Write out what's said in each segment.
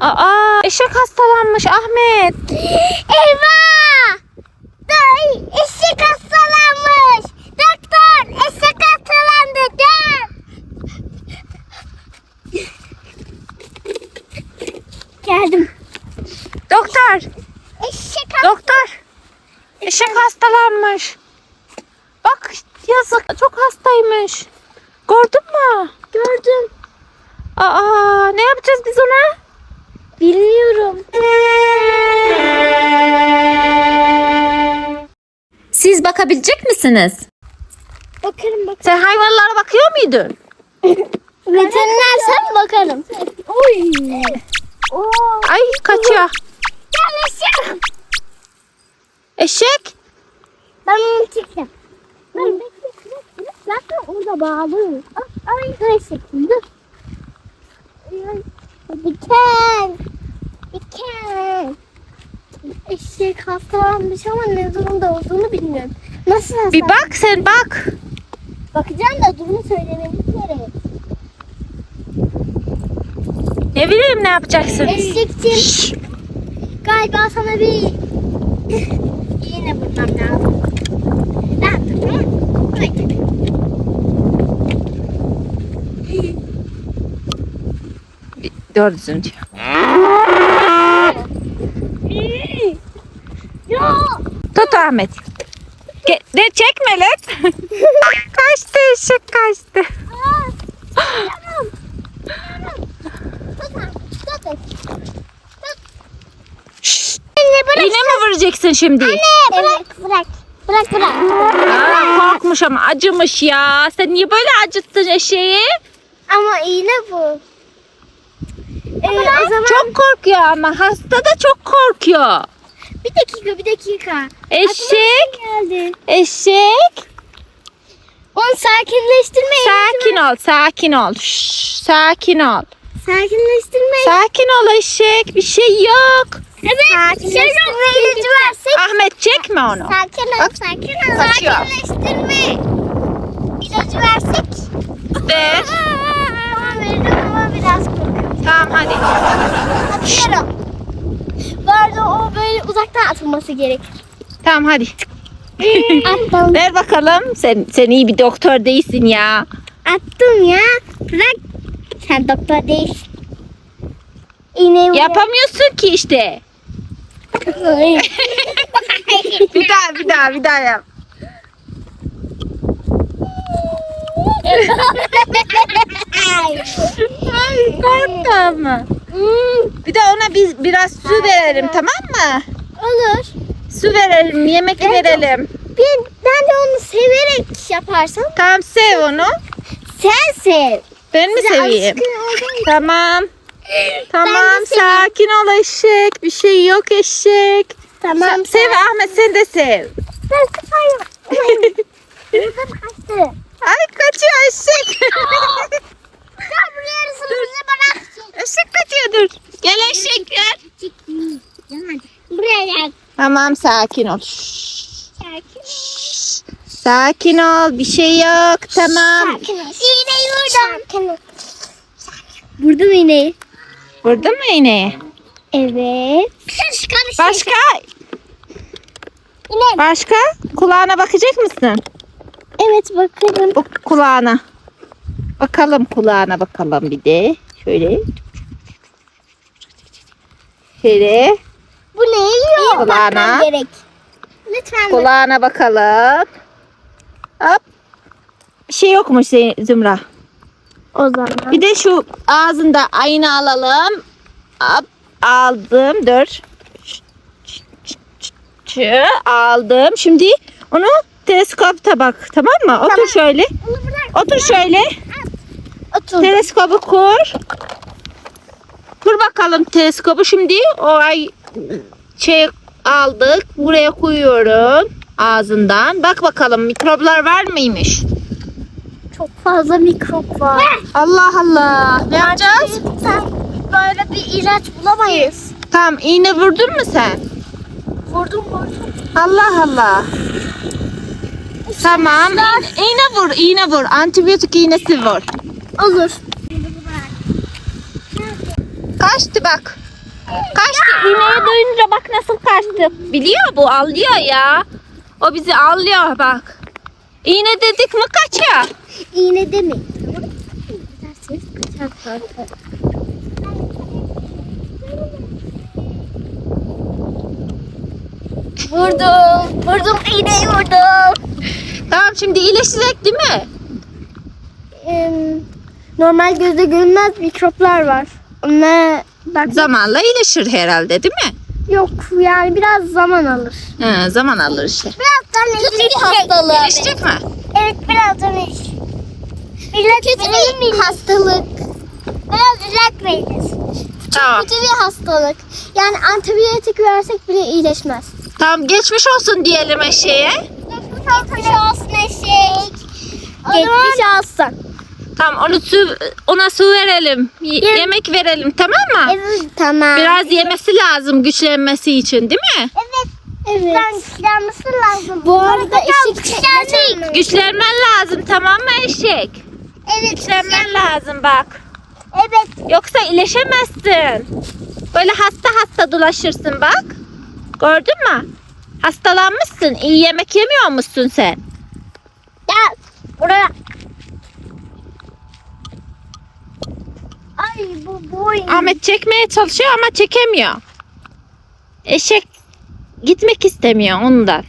Aa, eşek hastalanmış Ahmet. Eyvah! Dur, eşek hastalanmış. Doktor, eşek hastalandı. Gel. Geldim. Doktor, Eşek doktor. Eşek hastalanmış. Bak yazık çok hastaymış. Gördün mü? Gördüm. Aa, ne yapacağız biz ona? Bilmiyorum. Siz bakabilecek misiniz? Bakarım bakarım. Sen hayvanlara bakıyor muydun? Veteriner sen bakarım. Oy. Oo. Ay kaçıyor. Gel eşek. Eşek. Ben onu bekle. bekle. Zaten orada bağlı. Ay dur eşek. Dur. Ay, Diken. Diken. Eşek hastalanmış ama ne durumda olduğunu bilmiyorum. Nasıl hasta? Bir bak sen bak. Bakacağım da durumu söylememiz gerek. Ne bileyim ne yapacaksın? Eşekciğim Şşş. galiba sana bir iğne vurmam lazım. Ne yaptın Ahmet. Ge de çekme lan. kaçtı eşek kaçtı. İğne mi vuracaksın şimdi? Anne bırak. Bırak. Bırak bırak. Aa, korkmuş ama acımış ya. Sen niye böyle acıttın eşeği? Ama iğne bu. Ee, o zaman Çok korkuyor ama hasta da çok korkuyor. Bir dakika bir dakika. Eşek, şey geldi. eşek. Onu sakinleştirmeye Sakin ol, sakin ol. Şşş, sakin ol. Sakinleştirmeye. Sakin ol eşek. Bir şey yok. evet. Sakinleştirme ilacı versek. Ahmet çekme onu. Sakin ol, Bak, sakin ol. kaçıyor. Sakinleştirme ilacı versek. Ver. Tamam veririm ama biraz korkuyorum. Tamam hadi. Atıyorum. O böyle uzaktan atılması gerek. Tamam hadi. Attım. Ver bakalım. Sen sen iyi bir doktor değilsin ya. Attım ya. Bırak. Sen doktor değilsin. İğneyi. Yapamıyorsun ki işte. Bir daha bir daha bir daha yap. Ay korktu ama. Bir de ona biz biraz su verelim tamam mı? Olur. Su verelim, yemek Evet. verelim. Ben, ben de onu severek yaparsam. Tamam sev onu. Sen sev. Ben mi Size seveyim? alışkın olduğum için. Tamam. Tamam seveyim. sakin ol eşek. Bir şey yok eşek. Tamam. Sa- sev Ahmet sen de sev. Ben sıkayım. Buradan kaçtı. Ay kaçıyor eşek. Gel buraya yarısını bize bırak. eşek kaçıyor dur. Gel eşek gel. Buraya gel. Tamam sakin ol. Sakin. şşş. Sakin ol bir şey yok tamam. Sakin ol. İğneyi vurdum. Sakin ol. Vurdum iğneyi. Vurdun mu iğneyi? Evet. Kış karışık. Başka? İnek. Başka? Kulağına bakacak mısın? Evet bakalım. Bu kulağına. Bakalım kulağına bakalım bir de. Şöyle. Şöyle. Bu ne? Kulağına. Bakmam gerek. Lütfen. Kulağına bakalım. Hop. Bir şey yokmuş Zey- Zümra. O zaman. Bir de şu ağzında ayna alalım. Hop. Aldım. Dur. Aldım. Şimdi onu teleskopta bak. Tamam mı? Otur Tamam. şöyle. Bunu bırak. Otur şöyle. Otur. Teleskobu kur. Kur bakalım teleskobu. Şimdi o ay şey aldık. Buraya koyuyorum ağzından. Bak bakalım mikroplar var mıymış? Çok fazla mikrop var. Allah Allah. Ne yapacağız? Sen böyle bir ilaç bulamayız. Tamam iğne vurdun mu sen? Vurdum vurdum. Allah Allah. Tamam. İğne, iğne vur, iğne vur. Antibiyotik iğnesi vur. Olur. Kaçtı bak. Kaçtı. İğneye duyunca bak nasıl kaçtı. Biliyor bu anlıyor ya. O bizi anlıyor bak. İğne dedik mi kaçıyor. İğne demeyin. Derseniz kaçar. Vurdum. Vurdum iğneyi vurdum. Tamam şimdi iyileşecek değil mi? Normal gözle görünmez mikroplar var. Ona bak Zamanla iyileşir herhalde değil mi? yok yani biraz zaman alır. He, zaman alır işte. Birazdan kötü bir hastalığı. İyileşecek mi? Evet birazdan iş. Kötü bir hastalık. Biraz ilaç veririz. Tamam. Kötü bir hastalık. Yani antibiyotik versek bile iyileşmez. Tamam geçmiş olsun diyelim eşeğe. Geçmiş olsun eşek. Geçmiş olsun. Tamam onu su, ona su verelim. y- Evet. Yemek verelim tamam mı? Evet tamam. Biraz yemesi lazım güçlenmesi için değil mi? Evet. Evet. güçlenmesi lazım. Bu arada eşek. Güçlenmen lazım tamam mı eşek? Evet. Güçlenmen lazım bak. Evet. Yoksa iyileşemezsin. Böyle hasta hasta dolaşırsın bak. Gördün mü? Hastalanmışsın. İyi yemek yemiyor musun sen? Gel. Buraya. Ay bu boy. Ahmet çekmeye çalışıyor ama çekemiyor. Eşek gitmek istemiyor ondan.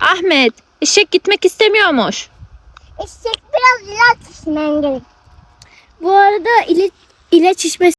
Ahmet eşek gitmek istemiyormuş. Eşek biraz ilaç içmen gerek. Bu arada ilaç, ilaç içmesi